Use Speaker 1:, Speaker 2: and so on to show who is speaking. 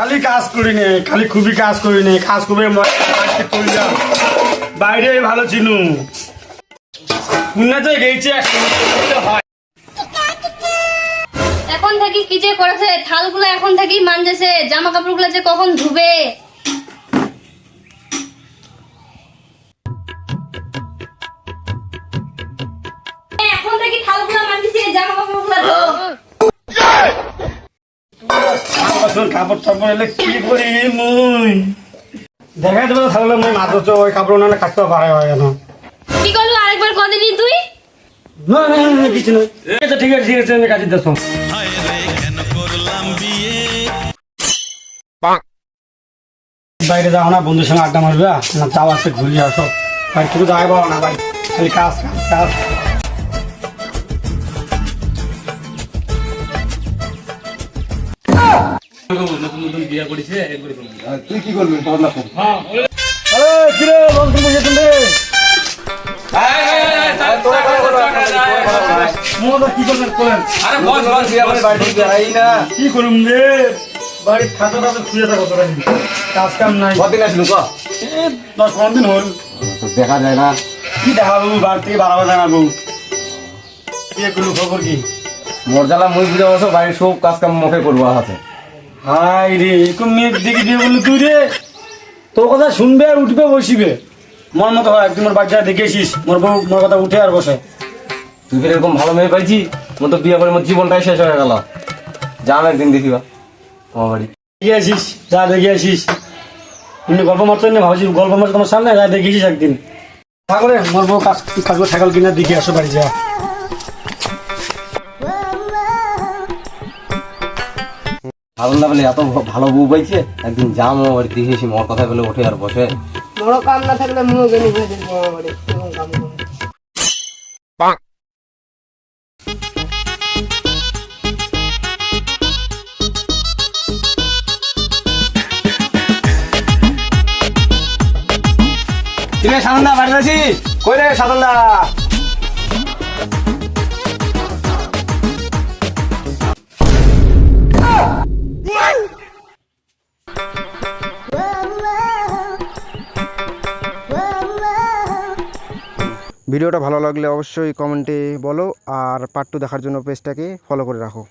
Speaker 1: খালি কাজ করি নে খালি খুবই কাজ করি নে কাজ খুবই বাইরে ভালো চিনু। উন্নতে গেছে
Speaker 2: এখন থেকে কি যে করেছে, থালগুলো এখন থেকেই মানজেছে জামা কাপড়গুলো যে কখন ধুবে?
Speaker 1: বছর কাপড় টাপড় এলে কি করি মুই দেখা যাবে তাহলে মুই তো ওই কাপড় না কাটতে পারে হয় কেন
Speaker 2: কি করল আরেকবার তুই?
Speaker 1: না না না, কিছু নয় আচ্ছা ঠিক আছে ঠিক আছে আমি কাটি দেখো বাইরে যাও না বন্ধুর সঙ্গে আড্ডা মারবে না যাও আছে ঘুরি আসো। বাড়ি থেকে যাই পাবো না ভাই খালি কাজ কাজ কাজ।
Speaker 3: কি
Speaker 1: কি করুম রে? বাড়ির খাতা টাতা খুঁজে থাকো তোরা কাজ কাম নাই।
Speaker 3: কদিন আসলু ক
Speaker 1: দশ পনেরো দিন হল।
Speaker 3: দেখা যায় না।
Speaker 1: কি দেখাবো বাড়ি থেকে বাড়াবো জানাব কি এগুলো খবর কি?
Speaker 3: মর্যাদা মুই বুঝে বসো বাড়ির সব কাজ কাম মুখে করব হাতে
Speaker 1: হাই রে এরকম মেয়ে দেখি দিয়ে বললি তুই রে? তোর কথা শুনবে আর উঠবে বসিবে। মন মতো হয় তুই মোর বাচ্চা দেখেছিস মোর বউ মোর কথা উঠে আর বসে।
Speaker 3: তুই ফের এরকম ভালো মেয়ে পাইছি? মোর তো বিয়ে করে মোর জীবনটাই শেষ হয়ে গেল। যাম একদিন দেখিবা। তোমার বাড়ি।
Speaker 1: দেখে আসিস যা দেখে আসিস। এমনি গল্প মারতে না ভাবছি গল্প মারতে তোমার সামনে যা দেখেছিস একদিন। ঠাকুরে মোর বউ কাজ কাজ করে ঠাকুর কিনা দেখে আসো বাড়ি যা।
Speaker 3: ভালো না বলে এত ভালো বউ পাইছে একদিন যাম আমার মোর কথা বলে ওঠে আর বসে।
Speaker 4: বড় কাম না থাকলে মুখ গেলি দিন বড় কাম
Speaker 1: কিরে সাধনদা বাড়ি আছি কই রে সাধনদা?
Speaker 5: ভিডিওটা ভালো লাগলে অবশ্যই কমেন্টে বলো আর পার্ট টু দেখার জন্য পেজটাকে ফলো করে রাখো।